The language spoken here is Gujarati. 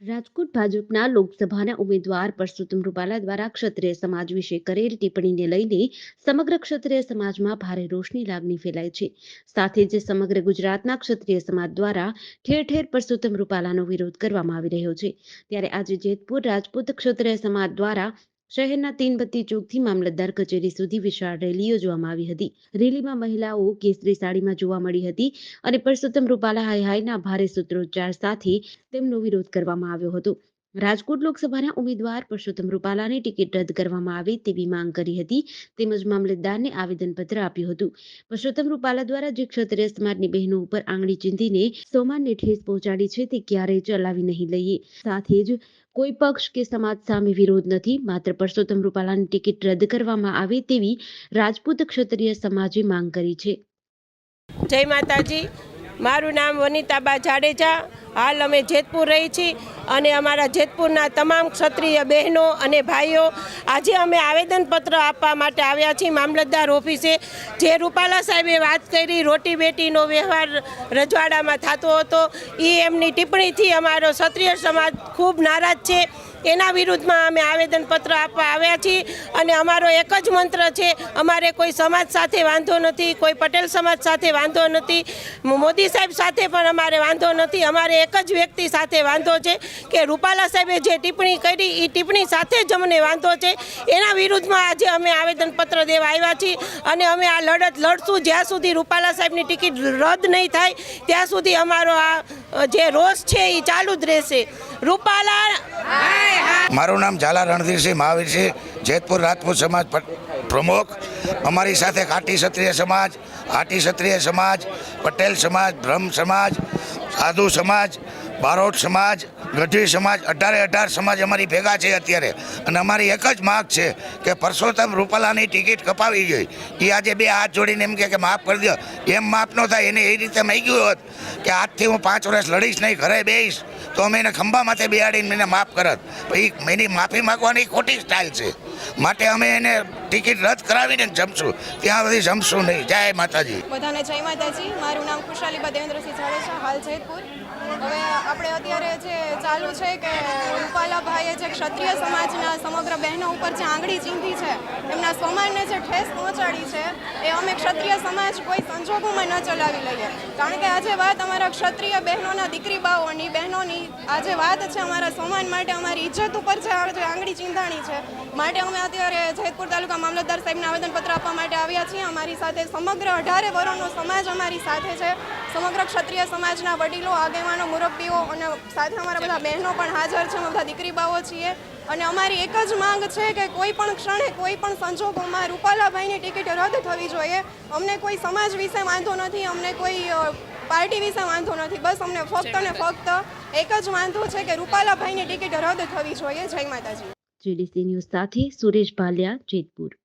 રાજકોટ ભાજપના લોકસભાના ઉમેદવાર પરસોત્તમ રૂપાલા દ્વારા ક્ષત્રિય સમાજ વિશે કરેલ ટિપ્પણીને લઈને સમગ્ર ક્ષત્રિય સમાજમાં ભારે રોષની લાગણી ફેલાઈ છે. સાથે જ સમગ્ર ગુજરાતના ક્ષત્રિય સમાજ દ્વારા ઠેર ઠેર પરસોત્તમ રૂપાલાનો વિરોધ કરવામાં આવી રહ્યો છે. ત્યારે આજે જેતપુર રાજપૂત ક્ષત્રિય સમાજ દ્વારા શહેરના તીનબત્તી ચોકથી મામલતદાર કચેરી સુધી વિશાળ રેલી યોજવામાં આવી હતી. રેલીમાં મહિલાઓ કેસરી સાડીમાં જોવા મળી હતી અને પરસોત્તમ રૂપાલા હાય હાયના ભારે સૂત્રોચ્ચાર સાથે તેમનો વિરોધ કરવામાં આવ્યો હતો. રાજકોટ લોકસભાના ઉમેદવાર પુરુષોત્તમ રૂપાલાની ટિકિટ રદ કરવામાં આવે તેવી માંગ કરી હતી. તેમજ મામલતદારને આવેદનપત્ર આપ્યું હતું. પુરુષોત્તમ રૂપાલા દ્વારા જે ક્ષત્રિય સમાજની બહેનો ઉપર આંગળી ચીંધીને સોમાનને ઠેસ પહોંચાડી છે તે ક્યારેય ચલાવી નહીં લઈએ. સાથે જ કોઈ પક્ષ કે સમાજ સામે વિરોધ નથી. માત્ર પરસોત્તમ રૂપાલાની ટિકિટ રદ કરવામાં આવે તેવી રાજપૂત ક્ષત્રિય સમાજે માંગ કરી છે. જય માતાજી. મારું નામ વનિતાબા જાડેજા. હાલ અમે જેતપુર રહી છીએ અને અમારા જેતપુરના તમામ ક્ષત્રિય બહેનો અને ભાઈઓ આજે અમે આવેદનપત્ર આપવા માટે આવ્યા છીએ મામલતદાર ઓફિસે. જે રૂપાલા સાહેબે વાત કરી રોટી બેટીનો વ્યવહાર રજવાડામાં થતો હતો. એ એમની ટિપ્પણીથી અમારો ક્ષત્રિય સમાજ ખૂબ નારાજ છે. એના વિરુદ્ધમાં અમે આવેદનપત્ર આપવા આવ્યા છીએ અને અમારો એક જ મંત્ર છે, અમારે કોઈ સમાજ સાથે વાંધો નથી, કોઈ પટેલ સમાજ સાથે વાંધો નથી, મોદી સાહેબ સાથે પણ અમારે વાંધો નથી, અમારે એક જ વ્યક્તિ સાથે વાંધો છે કે રૂપાલા સાહેબે જે ટિપ્પણી કરી એ ટિપ્પણી સાથે જ અમને વાંધો છે. એના વિરુદ્ધમાં આજે અમે આવેદનપત્ર દેવા આવ્યા છીએ અને અમે આ લડત લડશું. જ્યાં સુધી રૂપાલા સાહેબની ટિકિટ રદ નહીં થાય, ત્યાં સુધી અમારો આ જે રોષ છે એ ચાલુ જ રહેશે. રૂપાલા મારું નામ ઝાલા રણધીરસિંહ મહાવીર છે. જેતપુર રાજપૂત સમાજ પ્રમુખ. અમારી સાથે ઘાટી ક્ષત્રિય સમાજ હાટી ક્ષત્રિય સમાજ, પટેલ સમાજ, બ્રહ્મ સમાજ, સાધુ સમાજ બારોટ સમાજ, ગઢવી સમાજ, અઢારે અઢાર સમાજ અમારી ભેગા છે અત્યારે. અને અમારી એક જ માગ છે કે પરસોત્તમ રૂપાલાની ટિકિટ કપાવી જોઈએ. એ આજે બે હાથ જોડીને એમ કે માફ કરી દો. એમ માફ ન થાય, એને એ રીતે માગ્યું હોત કે આજથી હું પાંચ વર્ષ લડીશ નહીં, ઘરે બેસીશ તો અમે એને ખંભા માથે બેહાડીને એને માફ કરત. પછી એની માફી માગવાની ખોટી સ્ટાઇલ છે. માટે અમે એને ટિકિટ રદ કરાવીને જમશું. ત્યાં સુધી જમશું નહીં. જય માતાજી. બધાને જય માતાજી. મારું નામ ખુશાલી દેવેન્દ્રસિંહ જાડેજા, હાલ જયપુર. હવે આપણે અત્યારે જે ચાલુ છે કે રૂપાલાભાઈએ જે ક્ષત્રિય સમાજના સમગ્ર બહેનો ઉપર જે આંગળી ચીંધી છે, એમના સમાજને જે ઠેસ પહોંચાડી છે, એ અમે ક્ષત્રિય સમાજ કોઈ સંજોગોમાં ન ચલાવી લઈએ. કારણ કે આજે વાત અમારા ક્ષત્રિય બહેનોના દીકરી બાઓની આજે વાત છે અમારા સમાન માટે અમારી ઇજ્જત ઉપર છે જે આંગળી ચીંધાણી છે, માટે અમે અત્યારે જેતપુર તાલુકા મામલતદાર સાહેબને આવેદનપત્ર આપવા માટે આવ્યા છીએ. અમારી સાથે સમગ્ર અઢારે વરોનો સમાજ અમારી સાથે છે. સમગ્ર ક્ષત્રિય સમાજના વડીલો, આગેવાનો, મુરબ્બીઓ અને સાથે અમારા બધા બહેનો પણ હાજર છે. અમે બધા દીકરી બાઓ છીએ. અને અમારી એક જ માંગ છે કે કોઈ પણ ક્ષણે, કોઈ પણ સંજોગોમાં રૂપાલાભાઈની ટિકિટ રદ થવી જોઈએ. અમને કોઈ સમાજ વિશે વાંધો નથી, અમને કોઈ પાર્ટી વિશે વાંધો નથી. બસ અમને ફક્ત ને ફક્ત એક જ વાંધો છે કે રૂપાલાભાઈની ટિકિટ રદ થવી જોઈએ. જય માતાજી. જીડીસી ન્યૂઝ સાથે સુરેશ ભાલિયા, જેતપુર.